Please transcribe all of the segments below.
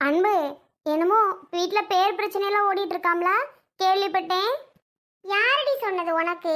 அன்பு என்னமோ வீட்டில் பேர் பிரச்சனையெல்லாம் ஓடிட்டு இருக்காம்ல கேள்விப்பட்டேன். யாரடி சொன்னது உனக்கு?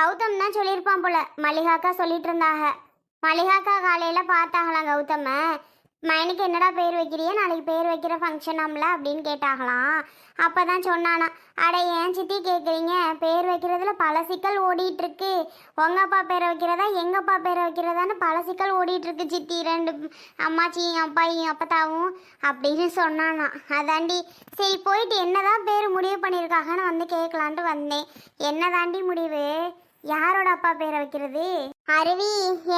கௌதம் தான் சொல்லியிருப்பான் போல. மல்லிகாக்கா சொல்லிட்டு இருந்தாங்க மல்லிகாக்கா காலையில் பார்த்தாங்களாம் கௌதம. மைனுக்கு என்னடா பேர் வைக்கிறியே? நாளைக்கு பேர் வைக்கிற ஃபங்க்ஷனாம்ல அப்படின்னு கேட்டாங்களாம். அப்போ தான் சொன்னானா அட ஏன் சித்தி கேட்குறீங்க பேர் வைக்கிறதுல பல சிக்கல் ஓடிட்டுருக்கு. இருக்கு அப்பா பேரை வைக்கிறதா எங்க அப்பா பேரை வைக்கிறதான்னு பல சிக்கல் ஓடிட்டுருக்கு சித்தி. ரெண்டு அம்மாச்சியும் அப்பாயும் அப்பத்தாவும் அப்படின்னு சொன்னானா. அதாண்டி சரி போயிட்டு என்னதான் பேர் முடிவு பண்ணியிருக்காங்கன்னு வந்து கேட்கலான்ட்டு வந்தேன். என்னதாண்டி முடிவு? யாரோட அப்பா பேரை வைக்கிறது? அருவி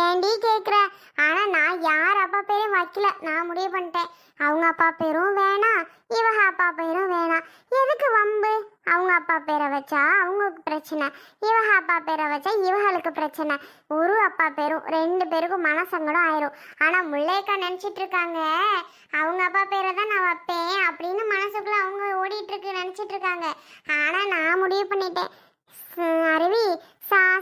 ஏண்டி கேட்குற ஆனால் நான் யார் அப்பா பேரும் வைக்கல. நான் முடிவு பண்ணிட்டேன். அவங்க அப்பா பேரும் வேணாம் இவங்க அப்பா பேரும் வேணாம் எதுக்கு வம்பு? அவங்க அப்பா பேரை வச்சா அவங்களுக்கு பிரச்சனை. இவங்க அப்பா பேரை வச்சா இவங்களுக்கு பிரச்சனை. ஒரு அப்பா பேரும் ரெண்டு பேருக்கும் மனசங்கடம் ஆயிரும். ஆனால் முல்லைக்கா நினச்சிட்டு இருக்காங்க. அவங்க அப்பா பேரை தான் நான் வைப்பேன் அப்படின்னு மனசுக்குள்ள அவங்க ஓடிட்டு இருக்கு நினச்சிட்டு இருக்காங்க. ஆனால் நான் முடிவு பண்ணிட்டேன். அருவி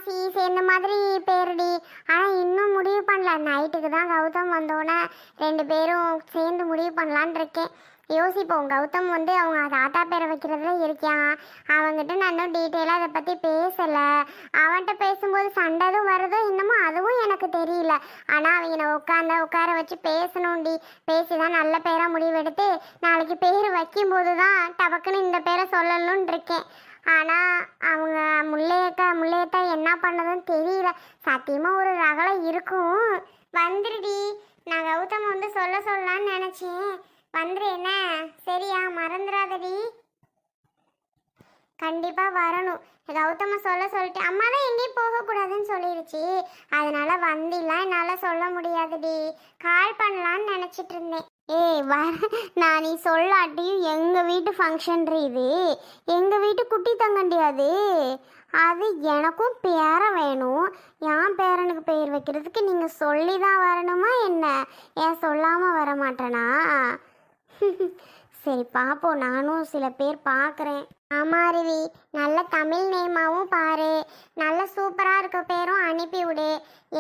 சாசி சேர்ந்த மாதிரி பேருடி ஆனால் இன்னும் முடிவு பண்ணல. நைட்டுக்கு தான் கௌதம் வந்தோடனே ரெண்டு பேரும் சேர்ந்து முடிவு பண்ணலான்னு இருக்கேன். யோசிப்போம். கௌதம் வந்து அவங்க தாத்தா பேரை வைக்கிறதுல இருக்கான் அவங்ககிட்ட நான் இன்னும் டீட்டெயிலாக அதை பற்றி பேசலை. அவன்கிட்ட பேசும்போது சண்டை வருதோ இன்னமும் அதுவும் எனக்கு தெரியல. ஆனால் அவங்கள உட்காந்த உட்கார வச்சு பேசணும்டி. பேசி தான் நல்ல பேராக முடிவெடுத்து நாளைக்கு பேர் வைக்கும்போது தான் டபக்குன்னு இந்த பேரை சொல்லணும்னு இருக்கேன். ஆனால் அவங்க முல்லையக்கா முல்லைய என்ன பண்ணதுன்னு தெரியல. சத்தியமாக ஒரு ரகலை இருக்கும். வந்துருடி. நான் கௌதம் வந்து சொல்ல சொல்லலான்னு நினச்சேன். வந்துரு என்ன? சரியா மறந்துடாதடி கண்டிப்பாக வரணும். கௌதம சொல்ல சொல்லிட்டு அம்மா தான் எங்கேயும் போகக்கூடாதுன்னு சொல்லிடுச்சு அதனால வந்திலாம் என்னால் சொல்ல முடியாதுடி. கால் பண்ணலான்னு நினச்சிட்டு இருந்தேன். ஏய் வர நான் நீ சொல்லாட்டியும் எங்கள் வீட்டு ஃபங்க்ஷன் இது? எங்கள் வீட்டு குட்டி தங்கண்டியாது அது எனக்கும் பேரன் வேணும். என் பேரனுக்கு பெயர் வைக்கிறதுக்கு நீங்கள் சொல்லி தான் வரணுமா என்ன? ஏன் சொல்லாமல் வர மாட்டேனா சரி பார்ப்போம் நானும் சில பேர் பார்க்குறேன் ஆமா அருவி. நல்ல தமிழ் நேமாவும் பாரு. நல்ல சூப்பராக இருக்க பேரும் அனுப்பிவிடு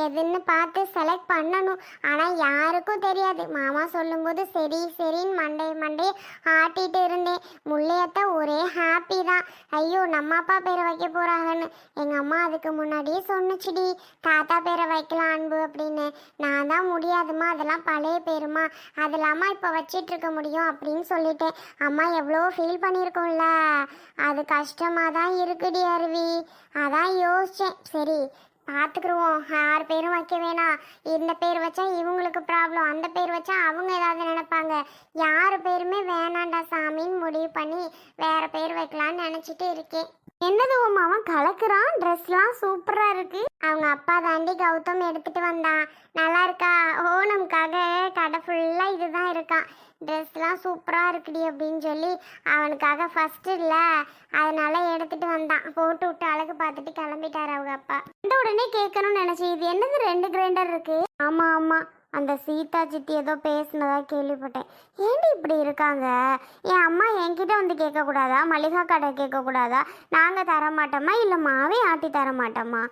எதுன்னு பார்த்து செலக்ட் பண்ணணும். ஆனால் யாருக்கும் தெரியாது. மாமா சொல்லும்போது சரி சரின்னு மண்டே மண்டே ஆட்டிட்டு இருந்தேன். முள்ளையத்த ஒரே ஹாப்பி தான். ஐயோ நம்ம அப்பா பேரை வைக்க போகிறாங்கன்னு எங்கள் அம்மா அதுக்கு முன்னாடியே சொன்னுச்சுடி. தாத்தா பேரை வைக்கலாம் அன்பு அப்படின்னு. நான் தான் முடியாதுமா அதெல்லாம் பழைய பேருமா. அது இல்லாமல் இப்போ வச்சிட்டு இருக்க முடியும் அப்படின்னு சொல்லிட்டேன். அம்மா எவ்வளோ ஃபீல் பண்ணியிருக்கோம்ல. அது கஷ்டமாக தான் இருக்குடி அருவி. அதான் யோசித்தேன் சரி பார்த்துக்குருவோம் யார் பேரும் வைக்க வேணாம். இந்த பேர் வச்சா இவங்களுக்கு ப்ராப்ளம் அந்த பேர் வச்சா அவங்க ஏதாவது நினைப்பாங்க. யார் பேருமே வேணாண்டா சாமின்னு முடிவு பண்ணி வேற பேர் வைக்கலான்னு நினச்சிட்டு இருக்கேன். என்னது உன் அவன் கலக்குறான்? ட்ரெஸ்லாம் சூப்பராக இருக்கு. அவங்க அப்பா தாண்டி கௌதம் எடுத்துட்டு வந்தான். நல்லா இருக்கா? ஓணம்காக கடை ஃபுல்லாக இதுதான் இருக்கான். ட்ரெஸ்லாம் சூப்பராக இருக்குடி அப்படின்னு சொல்லி அவனுக்காக ஃபஸ்ட்டு இல்லை அதனால எடுத்துட்டு வந்தான். போட்டு விட்டு அழகு பார்த்துட்டு கிளம்பிட்டார் அவங்க அப்பா. இந்த உடனே கேட்கணும்னு நினச்சி இது என்னது ரெண்டு கிரைண்டர் இருக்கு? ஆமாம் ஆமாம் அந்த சீதா சித்தி ஏதோ பேசினதா கேள்விப்பட்டேன். ஏன்டி இப்படி இருக்காங்க? என் அம்மா என்கிட்ட வந்து கேட்கக்கூடாதா? மளிகா கடை கேட்கக்கூடாதா? நாங்கள் தர மாட்டோமா இல்லை மாவே ஆட்டி தர மாட்டோமா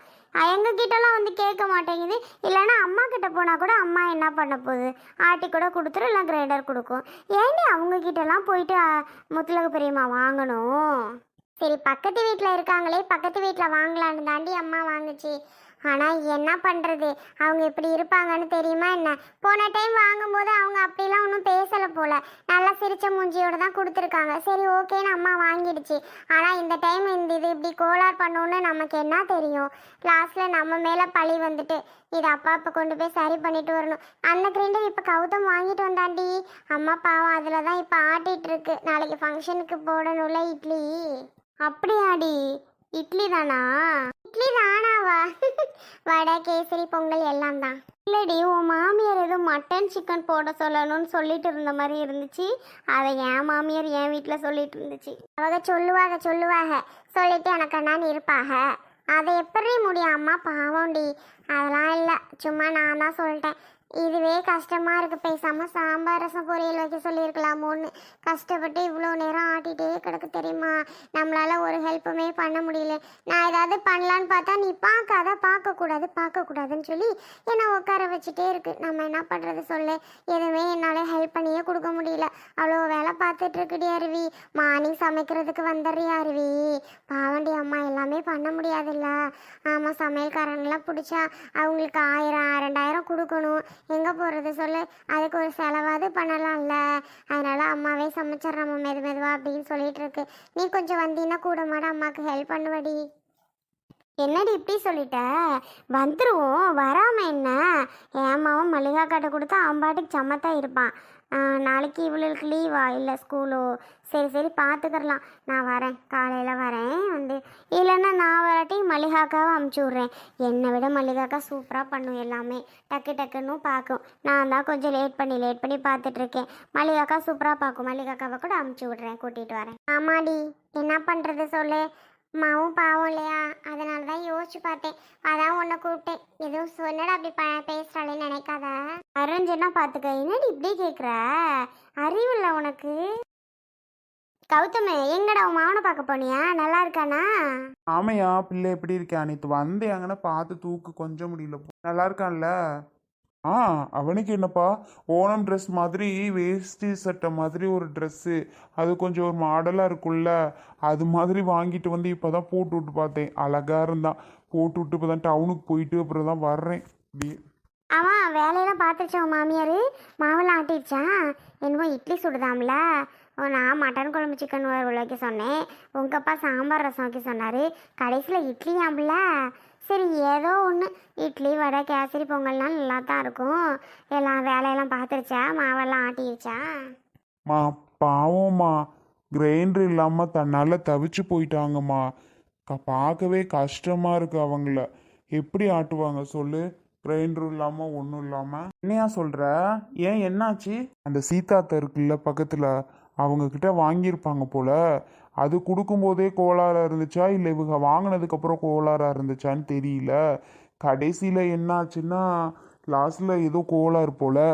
எங்கக்கிட்டலாம் வந்து கேட்க மாட்டேங்குது. இல்லைன்னா அம்மா கிட்ட போனால் கூட அம்மா என்ன பண்ண போகுது? ஆட்டி கூட கொடுத்துரும் இல்லை கிரைண்டர் கொடுக்கும். ஏன்டி அவங்கக்கிட்டலாம் போயிட்டு முத்துலகு பெரியம்மா வாங்கணும்? சரி பக்கத்து வீட்டில் இருக்காங்களே பக்கத்து வீட்டில் வாங்கலான்னு தாண்டி அம்மா வாங்குச்சு. ஆனால் என்ன பண்ணுறது அவங்க இப்படி இருப்பாங்கன்னு தெரியுமா என்ன? போன டைம் வாங்கும்போது அவங்க அப்படிலாம் ஒன்றும் பேசலை போல. நல்லா சிரிச்ச மூஞ்சியோடு தான் கொடுத்துருக்காங்க. சரி ஓகேன்னு அம்மா வாங்கிடுச்சு. ஆனால் இந்த டைம் இந்த இது இப்படி கோளார் பண்ணோன்னு நமக்கு என்ன தெரியும்? லாஸ்ட்டில் நம்ம மேலே பழி வந்துட்டு இது அப்பா அப்போ கொண்டு போய் சரி பண்ணிட்டு வரணும். அந்த கிரைண்டர் இப்போ கௌதம் வாங்கிட்டு வந்தாண்டி. அம்மா பாவம் அதில் தான் இப்போ ஆட்டிட்டு இருக்கு. நாளைக்கு ஃபங்க்ஷனுக்கு போடணும்ல இட்லி. அப்படியாடி? இட்லி தானா? இட்லி தானாவா வடை கேசரி பொங்கல் எல்லாம் தான். இல்லடி உன் மாமியார் எதுவும் மட்டன் சிக்கன் போட சொல்லணும்னு சொல்லிட்டு இருந்த மாதிரி இருந்துச்சு. அதை என் மாமியார் என் வீட்டில் சொல்லிட்டு இருந்துச்சு. அவங்க சொல்லுவாங்க சொல்லுவாங்க சொல்லிட்டு எனக்கு நான் இருப்பாக. அதை எப்படி முடியும்? அம்மா பாவம்டி. அதெல்லாம் இல்லை. சும்மா நான் தான் சொல்லிட்டேன். இதுவே கஷ்டமா இருக்கு. பேசாமல் சாம்பார் ரசம் பொரியல் வைக்க சொல்லியிருக்கலாமோன்னு கஷ்டப்பட்டு இவ்வளோ நேரம் ஆட்டிகிட்டே கிடக்கு தெரியுமா? நம்மளால் ஒரு ஹெல்ப்புமே பண்ண முடியல. நான் ஏதாவது பண்ணலான்னு பார்த்தா நீ பார்க்காத பார்க்கக்கூடாது பார்க்கக்கூடாதுன்னு சொல்லி என்னை உட்கார வச்சுட்டே இருக்கு. நம்ம என்ன பண்ணுறது சொல்லு. எதுவுமே என்னால் ஹெல்ப் பண்ணியே கொடுக்க முடியல. அவ்வளோ வேலை பார்த்துட்ருக்குடி அருவி. மார்னிங் சமைக்கிறதுக்கு வந்துடுறியா அருவி. பாவண்டி அம்மா எல்லாமே பண்ண முடியாதுல்ல. ஆமாம் சமையல்காரங்களாம் பிடிச்சா அவங்களுக்கு ஆயிரம் ரெண்டாயிரம் கொடுக்கணும். எங்கே போகிறது சொல்லு? அதுக்கு ஒரு செலவாவது பண்ணலாம்ல. அதனால அம்மாவே சமைச்சிட்றோம் மெது மெதுவா அப்படின்னு சொல்லிட்டு இருக்கு. நீ கொஞ்சம் வந்தீங்கன்னா கூட மாட அம்மாவுக்கு ஹெல்ப் பண்ணுவடி. என்னடி இப்படி சொல்லிட்ட? வந்துருவோம் வராம என்ன? என் அம்மாவும் மளிகா காட்டை கொடுத்தா அவன் பாட்டுக்கு சமத்தா இருப்பான். நாளைக்கு இவளுக்கு லீவா இல்லை ஸ்கூலோ சரி சரி பார்த்துக்கிறலாம் நான் வரேன். காலையில் வரேன். வந்து இல்லைன்னா நான் வராட்டி மல்லிகாக்காவை அமுச்சு விட்றேன். என்னை விட மல்லிகாக்கா சூப்பராக பண்ணும் எல்லாமே. டக்கு டக்குன்னு பார்க்கும். நான் தான் கொஞ்சம் லேட் பண்ணி லேட் பண்ணி பார்த்துட்ருக்கேன். மல்லிகாக்கா சூப்பராக பார்க்கும். மல்லிகாக்காவை கூட அமுச்சு விட்றேன். கூட்டிகிட்டு வரேன். ஆமாடி என்ன பண்ணுறது சொல்லு? மாவும் பாவம் இல்லையா? அதனால தான் யோசிச்சு பார்த்தேன். அதான் உன்னை கூப்பிட்டேன். எதுவும் சொன்னடா அப்படி ப பேசுகிறாளேன்னு நினைக்காத. அரஞ்சனா பார்த்துக்க என்னடி இப்படி கேட்குற அறிவில்ல உனக்கு. கௌதம் எங்கடா உன் மாவனை பார்க்க போனியா? நல்லா இருக்கானா? ஆமையா பிள்ளை எப்படி இருக்கா? நேற்று வந்தேங்கன்னா பார்த்து தூக்கு கொஞ்சம் முடியல நல்லா இருக்கான்ல? ஆ அவனுக்கு என்னப்பா? ஓணம் ட்ரெஸ் மாதிரி வேஷ்டி சட்டை மாதிரி ஒரு ட்ரெஸ்ஸு அது கொஞ்சம் ஒரு மாடலாக இருக்கும்ல. அது மாதிரி வாங்கிட்டு வந்து இப்போ தான் போட்டு விட்டு பார்த்தேன். அழகாக இருந்தான். போட்டு விட்டு இப்போ தான் டவுனுக்கு போயிட்டு அப்புறம் தான் வர்றேன். அப்படியே. அவன் வேலையெல்லாம் பார்த்துருச்சா மாமியார்? மாவெல்லாம் ஆட்டிடுச்சா? என்னமோ இட்லி சுடுதாம்ல. நான் மட்டன் குழம்பு சிக்கன் வைக்க சொன்னேன். உங்கள் அப்பா சாம்பார் ரசம் வைக்க சொன்னார். கடைசியில் இட்லியாம்ல சரி ஏதோ ஒன்று இட்லி வடை கேசரி பொங்கல்லாம் நல்லா தான் இருக்கும். எல்லாம் வேலையெல்லாம் பார்த்துருச்சா? மாவெல்லாம் ஆட்டிடுச்சா மா பாவம்மா. கிரைண்டர் இல்லாமல் தன்னால் தவிச்சு போயிட்டாங்கம்மா. க- பார்க்கவே கஷ்டமாக இருக்கு அவங்கள. எப்படி ஆட்டுவாங்க சொல்லு? கிரைண்டர் இல்லாமல் ஒன்றும் இல்லாமல் என்னையா சொல்கிற ஏன் என்னாச்சு? அந்த சீதாத்த இருக்குல்ல பக்கத்தில். அவங்கக்கிட்ட வாங்கியிருப்பாங்க போல். அது கொடுக்கும்போதே கோளாறாக இருந்துச்சா? இல்லை இவங்க வாங்கினதுக்கப்புறம் கோளாறாக இருந்துச்சான்னு தெரியல. கடைசியில் என்னாச்சுன்னா லாஸ்ட்டில் ஏதோ கோளாறு போல்.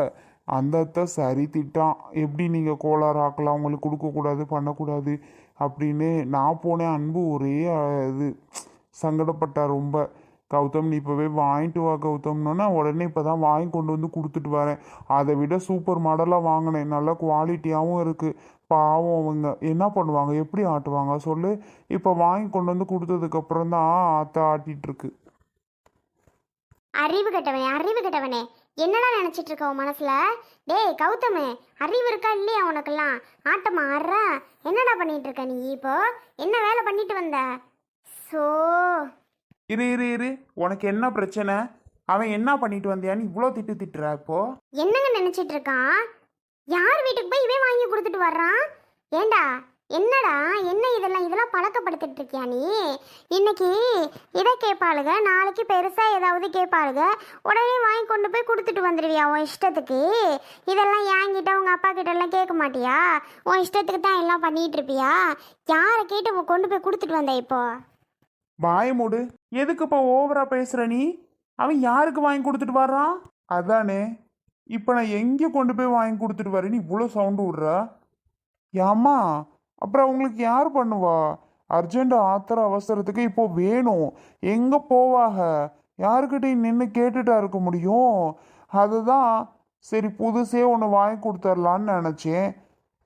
அந்த சரி திட்டான். எப்படி நீங்கள் கோளாறு ஆக்கலாம்? அவங்களுக்கு கொடுக்கக்கூடாது பண்ணக்கூடாது அப்படின்னு. நான் போனேன் அன்பு ஒரே இது சங்கடப்பட்டார் ரொம்ப. கௌதம் நீ இப்போவே வாங்கிட்டு வா கௌதம்னோன்னா உடனே இப்போ தான் வாங்கி கொண்டு வந்து கொடுத்துட்டு வரேன். அதை விட சூப்பர் மாடலாக வாங்கினேன். நல்ல குவாலிட்டியாகவும் இருக்குது பாவம் அவங்க. என்ன பண்ணுவாங்க? எப்படி ஆட்டுவாங்க? சொல்லு. இப்போ வாங்கி கொண்டு வந்து கொடுத்ததுக்கப்புறம் தான் அத்தை ஆட்டிகிட்ருக்கு அறிவு கட்டவனே அறிவு கெட்டவனே. என்னடா நினச்சிட்டு இருக்க உன் மனசில்? டேய் கௌதமு அறிவு இருக்கா இல்லையா உனக்கெல்லாம்? ஆட்டம் ஆடுற என்னடா பண்ணிட்டு இருக்க நீ இப்போ? என்ன வேலை பண்ணிட்டு வந்த? சோ இரு இரு இரு. உனக்கு என்ன பிரச்சனை? அவன் என்ன பண்ணிட்டு வந்தியான்னு இவ்வளோ திட்டு திட்டுறா இப்போ? என்னங்க நினைச்சிட்டு இருக்கான்? யார் வீட்டுக்கு போய் இவன் வாங்கி கொடுத்துட்டு வர்றான்? ஏண்டா என்னடா என்ன இதெல்லாம்? இதெல்லாம் பழக்கப்படுத்திட்டு இருக்கியா நீ? இன்னைக்கு இதை கேட்பாளுக நாளைக்கு பெருசா ஏதாவது கேட்பாளுக உடனே வாங்கி கொண்டு போய் கொடுத்துட்டு வந்துடுவியா உன் இஷ்டத்துக்கு? இதெல்லாம் ஏங்கிட்ட உங்க அப்பா கிட்ட எல்லாம் கேட்க மாட்டியா? உன் இஷ்டத்துக்கு தான் எல்லாம் பண்ணிட்டு இருப்பியா? யாரை கேட்டு உன் கொண்டு போய் கொடுத்துட்டு வந்த இப்போ? வாய மூடு. எதுக்கு இப்போ ஓவரா பேசுற நீ? அவன் யாருக்கு வாங்கி கொடுத்துட்டு வர்றான் அதானே. இப்போ நான் எங்கே கொண்டு போய் வாங்கி கொடுத்துட்டு வரேன்னு இவ்வளோ சவுண்டு விட்றா? ஏம்மா அப்புறம் உங்களுக்கு யார் பண்ணுவா? அர்ஜென்ட் ஆத்திர அவசரத்துக்கு இப்போ வேணும். எங்கே போவாக? யாருக்கிட்டையும் நின்று கேட்டுட்டா இருக்க முடியும். அதுதான் சரி புதுசே ஒன்று வாங்கி கொடுத்துர்லான்னு நினச்சேன்.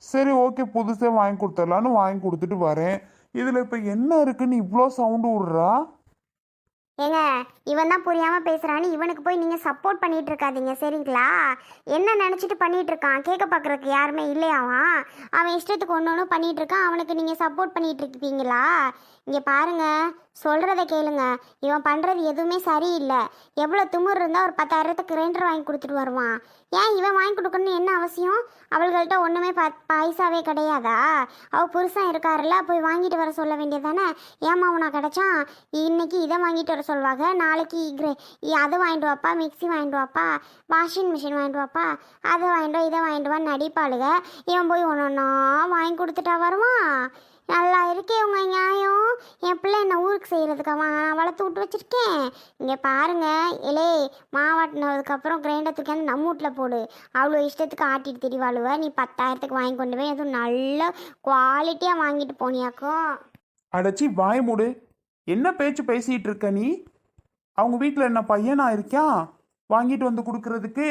சரி ஓகே புதுசே வாங்கி கொடுத்துர்லான்னு வாங்கி கொடுத்துட்டு வரேன். இதில் இப்போ என்ன இருக்குன்னு இவ்வளோ சவுண்டு விடுறா? ஏங்க இவன் தான் புரியாம பேசுறான்னு இவனுக்கு போய் நீங்க சப்போர்ட் பண்ணிட்டு இருக்காதீங்க சரிங்களா? என்ன நினைச்சிட்டு பண்ணிட்டு இருக்கான்? கேட்க பாக்குறதுக்கு யாருமே இல்லையாவான் அவன்? இஷ்டத்துக்கு ஒன்று ஒன்று பண்ணிட்டு இருக்கான் அவனுக்கு நீங்க சப்போர்ட் பண்ணிட்டு இருக்கீங்களா? இங்கே பாருங்க சொல்கிறத கேளுங்க. இவன் பண்ணுறது எதுவுமே சரியில்லை. எவ்வளோ திமிர் இருந்தால் ஒரு பத்தாயிரத்துக்கு கிரைண்டர் வாங்கி கொடுத்துட்டு வருவான். ஏன் இவன் வாங்கி கொடுக்கணும்னு என்ன அவசியம்? அவள்கள்ட்ட ஒன்றுமே ப பைசாவே கிடையாதா? அவள் புருஷன் இருக்காருல்ல போய் வாங்கிட்டு வர சொல்ல வேண்டியது தானே ஏமா உனா கிடைச்சான்? இன்னைக்கு இதை வாங்கிட்டு வர சொல்வாங்க. நாளைக்கு கிரே அதை வாங்கிட்டு வாப்பா மிக்ஸி வாங்கிட்டு வாப்பா வாஷிங் மிஷின் வாங்கிட்டு வாப்பா அதை வாங்கிட்டு இதை வாங்கிட்டு வான்னு நடிப்பாளுக. இவன் போய் ஒன்று ஒன்றா வாங்கி கொடுத்துட்டா வருவான். நல்லா இருக்கே உங்க நியாயம். என் பிள்ளை என்ன ஊருக்கு செய்கிறதுக்காக நான் வளர்த்து விட்டு வச்சிருக்கேன். இங்கே பாருங்க இலே மாவாட்டினதுக்கப்புறம் கிரைண்டர் தூக்கி வந்து நம்ம வீட்டில் போடு. அவ்வளோ இஷ்டத்துக்கு ஆட்டிட்டு திரிவாளுவ நீ பத்தாயிரத்துக்கு வாங்கி கொண்டு போய் எதுவும் நல்ல குவாலிட்டியாக வாங்கிட்டு போனியாக்கும் அடச்சி வாய் மூடு. என்ன பேச்சு பேசிகிட்டு இருக்க நீ? அவங்க வீட்டில் என்ன பையனா இருக்கியா? வாங்கிட்டு வந்து கொடுக்கறதுக்கு.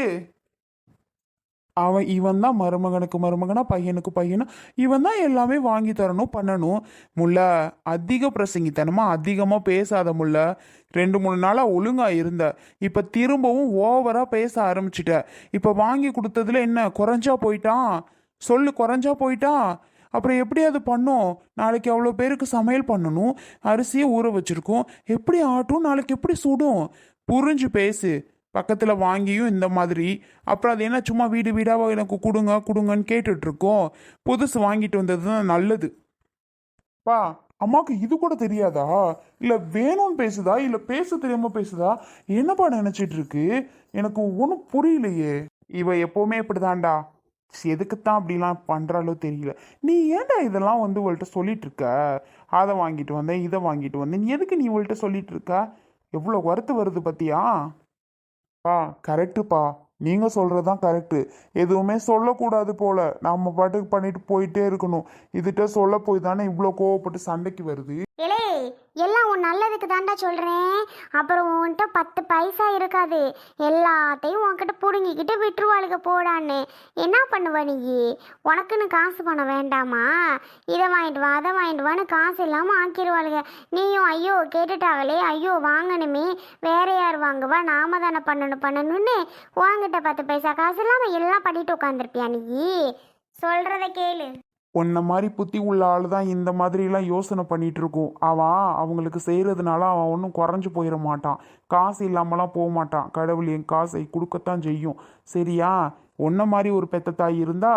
அவன் இவன் தான் மருமகனுக்கு மருமகனா பையனுக்கு பையனா இவன் தான் எல்லாமே வாங்கி தரணும் பண்ணணும். முல்ல அதிக பிரசங்கித்தனமா அதிகமாக பேசாத முல்ல. ரெண்டு மூணு நாளாக ஒழுங்காக இருந்த. இப்போ திரும்பவும் ஓவராக பேச ஆரம்பிச்சிட்ட. இப்போ வாங்கி கொடுத்ததுல என்ன குறைஞ்சா போயிட்டான்? சொல்லு குறைஞ்சா போயிட்டான்? அப்புறம் எப்படி அது பண்ணும்? நாளைக்கு அவ்வளோ பேருக்கு சமையல் பண்ணணும் அரிசியை ஊற வச்சிருக்கோம். எப்படி ஆட்டும்? நாளைக்கு எப்படி சுடும்? புரிஞ்சு பேசு. பக்கத்தில் வாங்கியும் இந்த மாதிரி. அப்புறம் அது என்ன சும்மா வீடு வீடாக எனக்கு கொடுங்க கொடுங்கன்னு கேட்டுட்ருக்கோம். புதுசு வாங்கிட்டு வந்தது தான் நல்லது. பா அம்மாவுக்கு இது கூட தெரியாதா? இல்லை வேணும்னு பேசுதா? இல்லை பேச தெரியாம பேசுதா? என்னப்பா நினச்சிட்டு இருக்கு எனக்கு ஒன்றும் புரியலையே. இவ எப்போவுமே இப்படிதான்டா. எதுக்குத்தான் அப்படிலாம் பண்ணுறாலோ தெரியல. நீ ஏன்டா இதெல்லாம் வந்து இவள்கிட்ட சொல்லிட்டு இருக்க அதை வாங்கிட்டு வந்தேன் இதை வாங்கிட்டு வந்தேன். நீ எதுக்கு நீ இவள்கிட்ட சொல்லிட்டு இருக்க எவ்வளோ வருத்து வருது பத்தியா? பா. கரெக்டுப்பா சொல்கிறது தான் கரெக்டு எதுவுமே சொல்லக்கூடாது போல. நம்ம பாட்டுக்கு பண்ணிட்டு போயிட்டே இருக்கணும். இதுகிட்ட சொல்ல போய் தானே இவ்வளோ கோவப்பட்டு சண்டைக்கு வருது? இலே எல்லாம் உன் நல்லதுக்கு தாண்டா சொல்கிறேன் அப்புறம் உன்கிட்ட பத்து பைசா இருக்காது. எல்லாத்தையும் உன்கிட்ட பிடுங்கிக்கிட்டு விட்டுருவாளுக்கு போடான்னு. என்ன பண்ணுவ நீ? உனக்குன்னு காசு பணம் வேண்டாமா? இதை வாங்கிட்டு வா அதை வாங்கிட்டு வான்னு காசு இல்லாமல் ஆக்கிடுவாளுங்க நீயும் ஐயோ கேட்டுட்டாங்களே ஐயோ வாங்கணுமே. வேற யார் வாங்குவா? நாம தானே பண்ணணும் பண்ணணும்னு உன்கிட்ட பத்து பைசா காசு இல்லாமல் எல்லாம் பண்ணிட்டு உட்காந்துருப்பியா நீ? சொல்கிறத கேளு. உன்னை மாதிரி புத்தி உள்ள ஆள் தான் இந்த மாதிரிலாம் யோசனை பண்ணிட்டு இருக்கும். அவன் அவங்களுக்கு செய்கிறதுனால அவன் ஒன்றும் குறைஞ்சு போயிட மாட்டான். காசு இல்லாமலாம் போக மாட்டான். கடவுள் என் காசை கொடுக்கத்தான் செய்யும். சரியா? உன்ன மாதிரி ஒரு பெத்த தாய் இருந்தா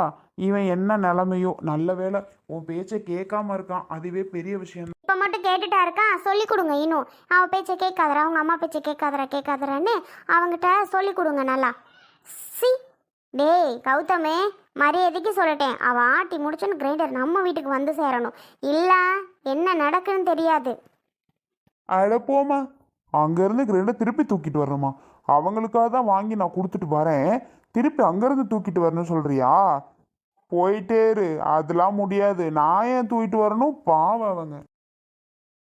இவன் என்ன நிலைமையோ நல்ல வேளை உன் பேச்சை கேட்காம இருக்கான். அதுவே பெரிய விஷயம் இப்போ மட்டும் கேட்டுட்டா இருக்கான். சொல்லி கொடுங்க இன்னும் அவன் பேச்சை கேட்காதரா அவங்க அம்மா பேச்சை கேட்காதரா கேட்காதரான்னு அவங்ககிட்ட சொல்லி கொடுங்க நல்லா. சி டேய் கௌதமே மரியாதைக்கு சொல்லட்டேன். அவன் ஆட்டி முடிச்சோன்னு கிரைண்டர் நம்ம வீட்டுக்கு வந்து சேரணும். இல்லை என்ன நடக்குன்னு தெரியாது. அட போமா அங்கேருந்து கிரைண்டர் திருப்பி தூக்கிட்டு வரணுமா? அவங்களுக்காக தான் வாங்கி நான் கொடுத்துட்டு வரேன். திருப்பி அங்கேருந்து தூக்கிட்டு வரணும்னு சொல்கிறியா போயிட்டே இரு. அதெல்லாம் முடியாது. நான் ஏன் தூக்கிட்டு வரணும்? பாவம் அவங்க.